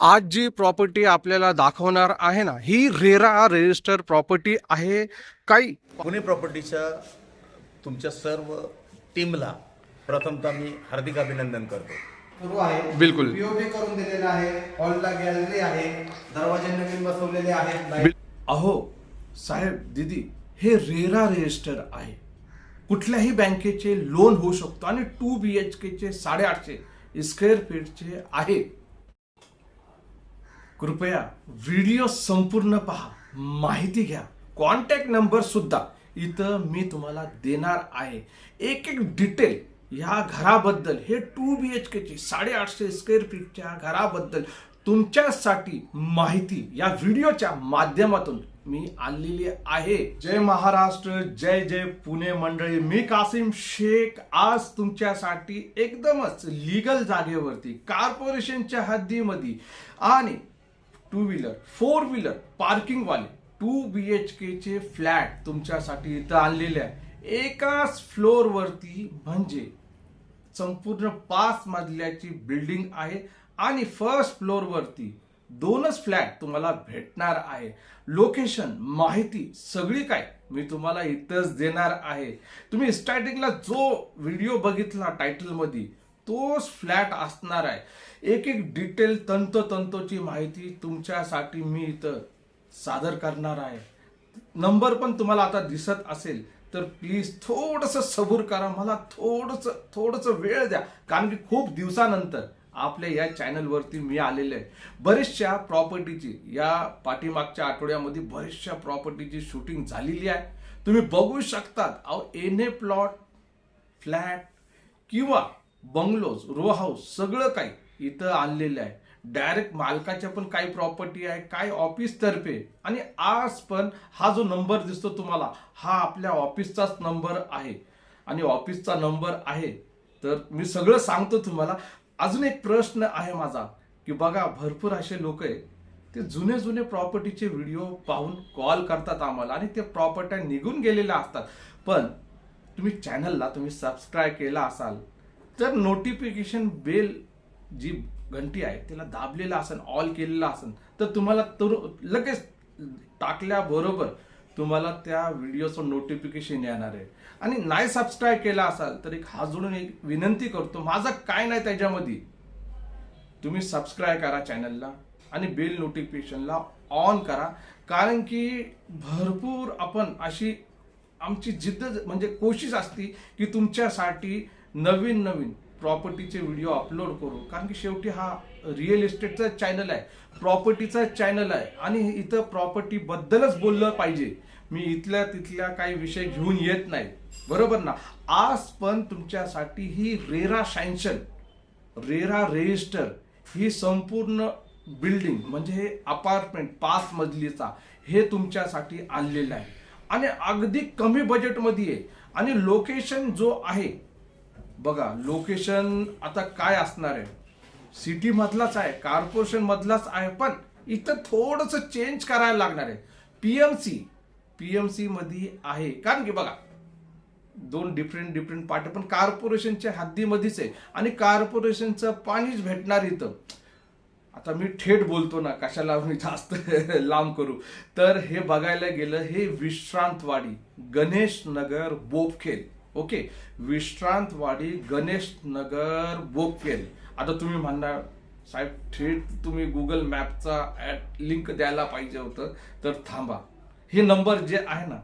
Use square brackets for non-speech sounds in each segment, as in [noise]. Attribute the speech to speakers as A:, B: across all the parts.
A: आज जी प्रॉपर्टी आपल्याला दाखवणार आहे ना ही रेरा रजिस्टर प्रॉपर्टी आहे काही?
B: पुणे प्रॉपर्टीच्या तुमच्या सर्व टीमला प्रथमतः मी हार्दिक अभिनंदन करतो.
C: सुरू आहे.
A: बिलकुल.
C: पीओपी करून दिलेला आहे. हॉलला गॅलरी आहे. दरवाजे नवीन बसवलेले आहेत. लाइट
D: अहो साहेब दिदी हे रेरा रजिस्टर आहे. कुठल्याही बँकेचे लोन होऊ शकतो आणि टू बी एच केचे साडेआठशे स्क्वेअर फीटचे आहे. कृपया व्हिडिओ संपूर्ण पहा. माहिती घ्या. कॉन्टॅक्ट नंबर सुद्धा इथं मी तुम्हाला देणार आहे. एक एक डिटेल ह्या घराबद्दल हे टू बी एच केची साडेआठशे स्क्वेअर फीटच्या घराबद्दल तुमच्यासाठी माहिती या व्हिडिओच्या माध्यमातून मी आणलेली आहे. जय महाराष्ट्र जय जय पुणे मंडळी. मी कासिम शेख. आज तुमच्यासाठी एकदमच लिगल जागेवरती कॉर्पोरेशनच्या हद्दीमध्ये आणि two wheeler four wheeler parking वाले टू बी एच केचे फ्लॅट तुमच्यासाठी इथं आणलेले आहे. एकाच फ्लोअरवरती म्हणजे संपूर्ण पाच मजल्याची बिल्डिंग आहे आणि फर्स्ट फ्लोअरवरती दोनच फ्लॅट तुम्हाला भेटणार आहे. लोकेशन माहिती सगळी काय मी तुम्हाला इथंच देणार आहे. तुम्ही स्टार्टिंगला जो व्हिडिओ बघितला टायटलमध्ये तोच फ्लॅट असणार आहे. एक एक डिटेल तंतोतंतोची माहिती तुमच्यासाठी मी इथं सादर करणार आहे. नंबर पण तुम्हाला आता दिसत असेल तर प्लीज थोडंसं सबूर करा. मला थोडंसं थोडंसं वेळ द्या. कारण की खूप दिवसानंतर आपल्या या चॅनलवरती मी आलेले आहे. बरेचशा प्रॉपर्टीची या पाठीमागच्या आठवड्यामध्ये बरेचशा प्रॉपर्टीची शूटिंग झालेली आहे. तुम्ही बघू शकतात अहो एने प्लॉट फ्लॅट किंवा बंगलोज रो हाऊस सगळं काही इथं आणलेलं आहे. डायरेक्ट मालकाच्या पण काही प्रॉपर्टी आहे काय ऑफिसतर्फे आणि आज पण हा जो नंबर दिसतो तुम्हाला हा आपल्या ऑफिसचाच नंबर आहे. आणि ऑफिसचा नंबर आहे. तर मी सगळं सांगतो तुम्हाला. अजून एक प्रश्न आहे माझा की बघा भरपूर असे लोक आहे ते जुने जुने प्रॉपर्टीचे व्हिडिओ पाहून कॉल करतात आम्हाला आणि ते प्रॉपर्ट्या निघून गेलेल्या असतात. पण तुम्ही चॅनलला तुम्ही सबस्क्राईब केला असाल तर नोटिफिकेशन बेल जी घंटी आहे त्याला दाबलेला असेल ऑल केलेला असेल तर तुम्हाला तर लगेच टाकल्याबरोबर तुम्हाला त्या व्हिडिओचं नोटिफिकेशन येणार आहे. आणि नाही सबस्क्राईब केला असाल तर एक हात जोडून एक विनंती करतो माझं काय नाही त्याच्यामध्ये. तुम्ही सबस्क्राईब करा चॅनलला आणि बेल नोटिफिकेशनला ऑन करा. कारण की भरपूर आपण अशी आमची जिद्द म्हणजे कोशिश असती की तुमच्यासाठी नवीन नवीन प्रॉपर्टीचे व्हिडिओ अपलोड करू कारण की शेवटी हा रिअल इस्टेटचा चॅनल आहे. प्रॉपर्टीचा चॅनल आहे. आणि इथं प्रॉपर्टीबद्दलच बोललं पाहिजे. मी इथल्या तिथल्या काही विषय घेऊन येत नाही. बरोबर ना? आज पण तुमच्यासाठी ही रेरा सँक्शन रेरा रजिस्टर ही संपूर्ण बिल्डिंग म्हणजे हे अपार्टमेंट पाच मजलीचा हे तुमच्यासाठी आणलेलं आहे. आणि अगदी कमी बजेटमध्ये आहे. आणि लोकेशन जो आहे बघा लोकेशन आता काय असणार आहे? सिटी मधलाच आहे कॉर्पोरेशन मधलाच आहे पण इथं थोडस चेंज करायला लागणार आहे. पीएमसी पीएमसी मध्ये आहे. कारण की बघा दोन डिफरंट डिफरंट पार्ट पण कॉर्पोरेशनच्या हद्दीमध्येच आहे. आणि कॉर्पोरेशनचं पाणीच भेटणार इथं. आता मी थेट बोलतो ना कशाला मी जास्त [laughs] लांब करू. तर हे बघायला गेलं हे विश्रांतवाडी गणेश नगर बोपखेल. ओके विश्रांतवाडी गणेश नगर बोपखेल आता तुम्ही म्हणणार साहेब थेट तुम्ही गुगल मॅपचा लिंक द्यायला पाहिजे होतं तर थांबा. हे नंबर जे आहे ना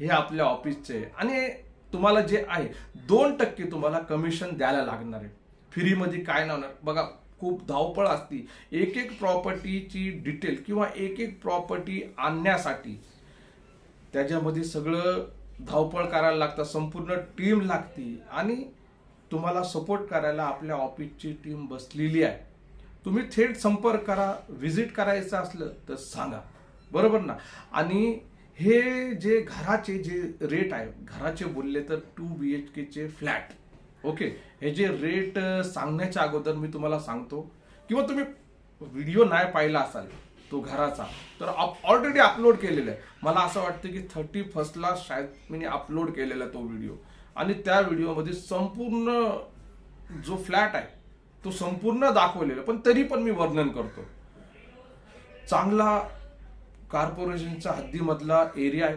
D: हे आपल्या ऑफिसचे आहे. आणि तुम्हाला जे आहे दोन टक्के तुम्हाला कमिशन द्यायला लागणार आहे. फ्रीमध्ये काय नाही. होणार बघा खूप धावपळ असती. एक एक प्रॉपर्टीची डिटेल किंवा एक एक प्रॉपर्टी आणण्यासाठी त्याच्यामध्ये सगळं धावपळ करायला लागतं संपूर्ण टीम लागती आणि तुम्हाला सपोर्ट करायला आपल्या ऑफिसची टीम बसलेली आहे. तुम्ही थेट संपर्क करा व्हिजिट करायचं असलं तर सांगा. बरोबर ना? आणि हे जे घराचे जे रेट आहे घराचे बोलले तर टू बी एच केचे फ्लॅट ओके हे जे रेट सांगण्याच्या अगोदर मी तुम्हाला सांगतो. किंवा तुम्ही व्हिडिओ नाही पाहिला असाल तो घराचा. तर ऑलरेडी अपलोड केलेला आहे. मला असं वाटतं की थर्टी फर्स्टला शायद मी अपलोड केलेला तो व्हिडिओ आणि त्या व्हिडिओमध्ये संपूर्ण जो फ्लॅट आहे तो संपूर्ण दाखवलेला. पण तरी पण मी वर्णन करतो. चांगला कॉर्पोरेशनच्या हद्दीमधला एरिया आहे.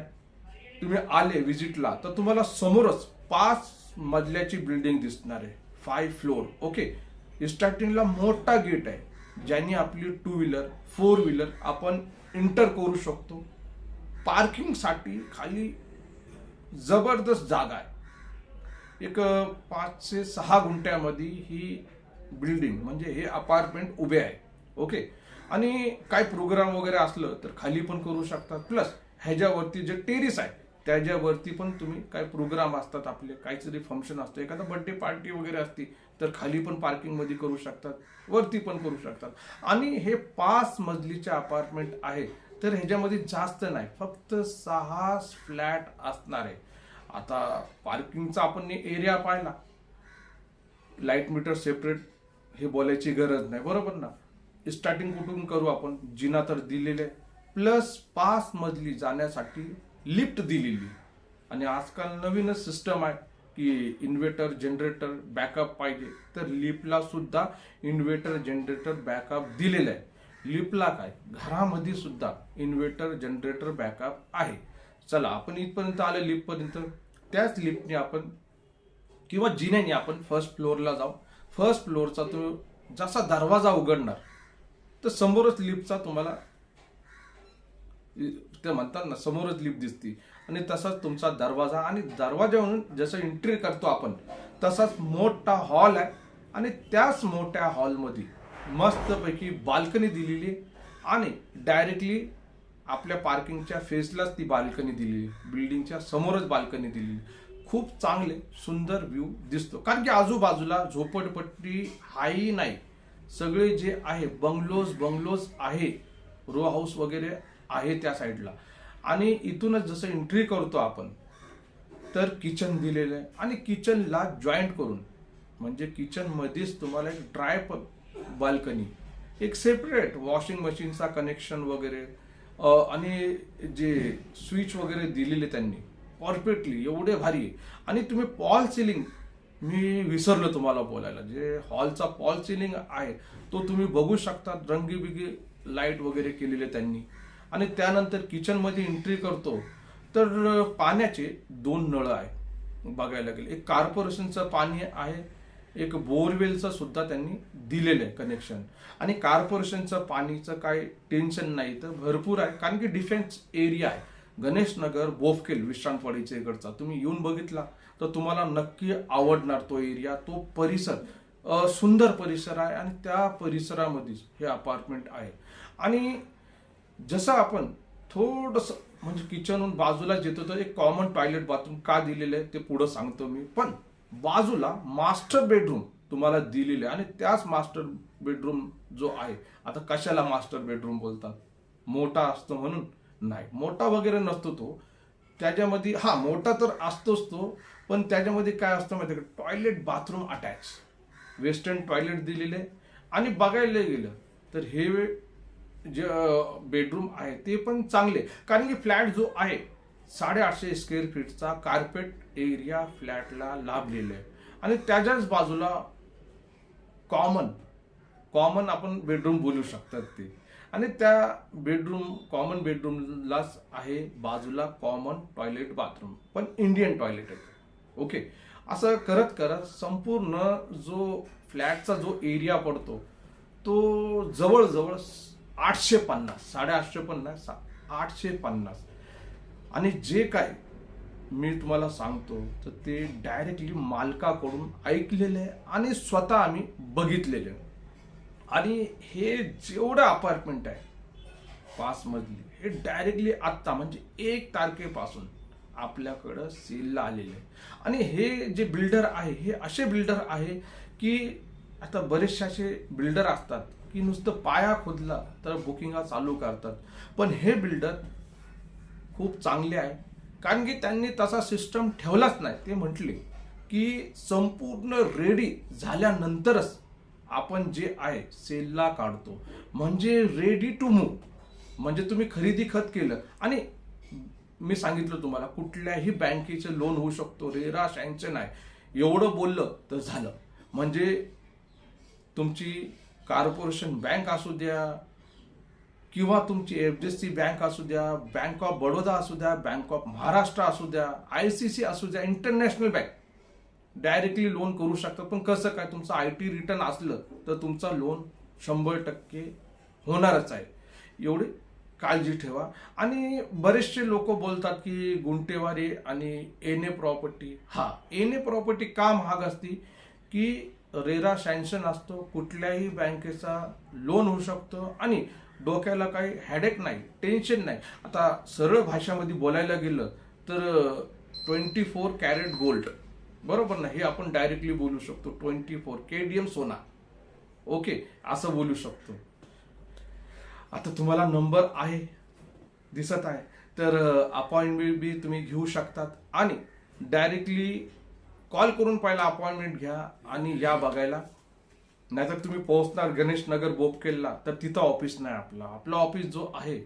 D: तुम्ही आले व्हिजिटला तर तुम्हाला समोरच पाच मजल्याची बिल्डिंग दिसणार आहे. फाय फ्लोर ओके स्टार्टिंगला मोठा गेट आहे. ज्याने आपली टू व्हीलर फोर व्हीलर आपण एंटर करू शकतो. पार्किंगसाठी खाली जबरदस्त जागा आहे. एक पाचशे पाच ते सहा गुंठ्यामध्ये ही बिल्डिंग म्हणजे हे अपार्टमेंट उभे आहे. ओके आणि काय प्रोग्राम वगैरे असलं तर खाली पण करू शकतात. प्लस ह्याच्यावरती जे टेरिस आहे त्याच्यावरती पण तुम्ही काय प्रोग्राम असतात आपले काहीतरी फंक्शन असतं. एखादा बर्थडे पार्टी वगैरे असती तर खाली पण पार्किंगमध्ये करू शकतात वरती पण करू शकतात. आणि हे पाच मजलीचे अपार्टमेंट आहे तर ह्याच्यामध्ये जास्त नाही. फक्त सहा फ्लॅट असणार आहे. आता पार्किंगचा आपण एरिया पाहिला. लाइट मीटर सेपरेट हे बोलायची गरज नाही. बरोबर ना? स्टार्टिंग कुठून करू आपण? जिना तर दिलेले. प्लस पाच मजली जाण्यासाठी लिफ्ट दिलेली. आणि आजकाल नवीनच सिस्टम आहे की इन्व्हर्टर जनरेटर बॅकअप पाहिजे. तर लिफ्टला सुद्धा इन्व्हर्टर जनरेटर बॅकअप दिलेलं आहे. लिफ्टला काय? घरामध्ये सुद्धा इन्व्हर्टर जनरेटर बॅकअप आहे. चला आपण इथपर्यंत आलं लिफ्टपर्यंत. त्याच लिफ्टने आपण किंवा जिन्याने आपण फर्स्ट फ्लोअरला जाऊ. फर्स्ट फ्लोअरचा तो जसा दरवाजा उघडणार तर समोरच लिफ्टचा तुम्हाला ते म्हणतात ना समोरच लिफ्ट दिसते. आणि तसाच तुमचा दरवाजा आणि दरवाजावरून जसं एंट्री करतो आपण तसाच मोठा हॉल आहे. आणि त्याच मोठ्या हॉलमध्ये मस्तपैकी बाल्कनी दिलेली आणि डायरेक्टली आपल्या पार्किंगच्या फेसलाच ती बाल्कनी दिलेली. बिल्डिंगच्या समोरच बाल्कनी दिलेली. खूप चांगले सुंदर व्ह्यू दिसतो. कारण की आजूबाजूला झोपडपट्टी हाही नाही. सगळे जे आहे बंगलोज बंगलोज आहे. रो हाऊस वगैरे आहे त्या साईडला. आणि इथूनच जसं एंट्री करतो आपण तर किचन दिलेलं आहे. आणि किचनला जॉईंट करून म्हणजे किचनमध्येच तुम्हाला एक ड्राय बाल्कनी एक सेपरेट वॉशिंग मशीनचा कनेक्शन वगैरे आणि जे स्विच वगैरे दिलेले त्यांनी परफेक्टली एवढे भारी आहे. आणि तुम्ही पॉल सिलिंग मी विसरलो तुम्हाला बोलायला जे हॉलचा पॉल सिलिंग आहे तो तुम्ही बघू शकता रंगीबिगी लाइट वगैरे केलेले त्यांनी. आणि त्यानंतर किचनमध्ये एंट्री करतो. तर पाण्याचे दोन नळ आहे बघायला गेले. एक कॉर्पोरेशनचं पाणी आहे एक बोरवेलचं सुद्धा त्यांनी दिलेलं आहे कनेक्शन आणि कॉर्पोरेशनचं पाणीचं काय टेन्शन नाही तर भरपूर आहे कारण की डिफेन्स एरिया आहे. गणेश नगर बोफकेल विश्रांतवाडीच्या इकडचा. तुम्ही येऊन बघितला तर तुम्हाला नक्की आवडणार तो एरिया तो परिसर. सुंदर परिसर आहे आणि त्या परिसरामध्येच हे अपार्टमेंट आहे. आणि जसं आपण थोडस म्हणजे किचनहून बाजूला जेतो तर एक कॉमन टॉयलेट बाथरूम का दिलेलं आहे ते पुढं सांगतो मी. पण बाजूला मास्टर बेडरूम तुम्हाला दिलेले आहे आणि त्याच मास्टर बेडरूम जो आहे आता कशाला मास्टर बेडरूम बोलतात? मोठा असतो म्हणून नाही. मोठा वगैरे नसतो तो. त्याच्यामध्ये हा मोठा तर असतोच तो पण त्याच्यामध्ये काय असतं माहिती का? Toilet bathroom attach western toilet दिलेले आहे. आणि बघायला गेलं तर हे जे बेडरूम आहे ते पण चांगले. कारण की फ्लॅट जो आहे साडेआठशे स्क्वेअर फीटचा कार्पेट एरिया फ्लॅटला लाभलेला आहे. आणि त्याच्याच बाजूला कॉमन कॉमन आपण बेडरूम बोलू शकतात ते. आणि त्या बेडरूम कॉमन बेडरूमलाच आहे बाजूला कॉमन टॉयलेट बाथरूम पण इंडियन टॉयलेट आहे. ओके असं करत करत संपूर्ण जो फ्लॅटचा जो एरिया पडतो तो जवळजवळ आठशे पन्नास साडेआठशे पन्नास आठशे पन्नास आणि जे काय मी तुम्हाला सांगतो तर ते डायरेक्टली मालकाकडून ऐकलेलं आहे आणि स्वतः आम्ही बघितलेले आहे. आणि हे जेवढं अपार्टमेंट आहे पाच मजली हे डायरेक्टली आत्ता म्हणजे एक तारखेपासून आपल्याकडं सेलला आलेले आहे आणि हे जे बिल्डर आहे हे असे बिल्डर आहे की आता बरेचसे असे बिल्डर असतात की नुसतं पाया खोदला तर बुकिंगा चालू करतात. पण हे बिल्डर खूप चांगले आहे. कारण की त्यांनी तसा सिस्टम ठेवलाच नाही. ते म्हटले की संपूर्ण रेडी झाल्यानंतरच आपण जे आहे सेलला काढतो. म्हणजे रेडी टू मूव म्हणजे तुम्ही खरेदी खत केलं. आणि मी सांगितलं तुम्हाला कुठल्याही बँकेचे लोन होऊ शकतो. रेरा शँक्शन आहे एवढं बोललं तर झालं. म्हणजे तुमची कॉर्पोरेशन बँक असू द्या किंवा तुमची एफ डी सी बँक असू द्या बँक ऑफ बडोदा असू द्या बँक ऑफ महाराष्ट्र असू द्या आय सी सी असू द्या इंटरनॅशनल बँक डायरेक्टली लोन करू शकतात. पण कसं काय तुमचं आय टी रिटर्न असलं तर तुमचा लोन शंभर टक्के होणारच आहे. एवढी काळजी ठेवा. आणि बरेचसे लोक बोलतात की गुंटेवारी आणि एन ए प्रॉपर्टी. हा एन ए प्रॉपर्टी का महाग असती? की रेरा सँक्शन असतो कुठल्याही बँकेचा लोन होऊ शकतो आणि डोक्याला काही हॅडेक नाही टेन्शन नाही. आता सरळ भाषामध्ये बोलायला गेलं तर ट्वेंटी फोर कॅरेट गोल्ड बरोबर ना? हे आपण डायरेक्टली बोलू शकतो twenty four K D M सोना. ओके असं बोलू शकतो. आता तुम्हाला नंबर आहे दिसत आहे. तर अपॉइंटमेंट बी तुम्ही घेऊ शकतात आणि डायरेक्टली कॉल करून पहिला अपॉइंटमेंट घ्या आणि या बघायला. नाहीतर तुम्ही पोहोचणार गणेश नगर बोपकेलला तर तिथं ऑफिस नाही आपला. आपला ऑफिस जो आहे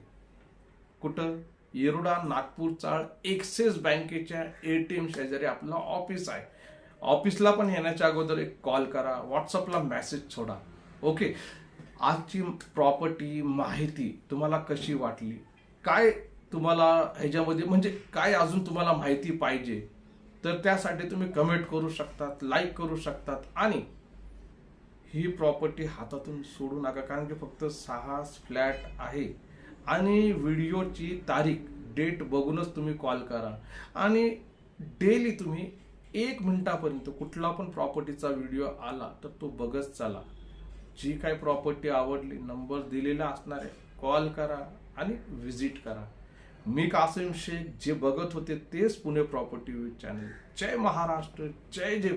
D: कुठं? येरोडा नागपूर चाळ एक्सिस बँकेच्या एटीएम शेजारी आपलं ऑफिस आहे. ऑफिसला पण येण्याच्या अगोदर एक कॉल करा व्हॉट्सअपला मेसेज सोडा. ओके आजची प्रॉपर्टी माहिती तुम्हाला कशी वाटली? काय तुम्हाला ह्याच्यामध्ये म्हणजे काय अजून तुम्हाला माहिती पाहिजे? तर त्यासाठी तुम्ही कमेंट करू शकतात लाईक करू शकतात आणि ही प्रॉपर्टी हातातून सोडू नका कारण की फक्त सहा फ्लॅट आहे. आणि व्हिडिओची तारीख डेट बघूनच तुम्ही कॉल करा. आणि डेली तुम्ही एक मिनटापर्यंत कुठला पण प्रॉपर्टीचा व्हिडिओ आला तर तो बघत चला. जी काय प्रॉपर्टी आवडली नंबर दिलेला असणार आहे कॉल करा आणि व्हिजिट करा. मी कासिम शेख जे बघत होते तेच पुणे प्रॉपर्टी चॅनल. जय महाराष्ट्र जय जय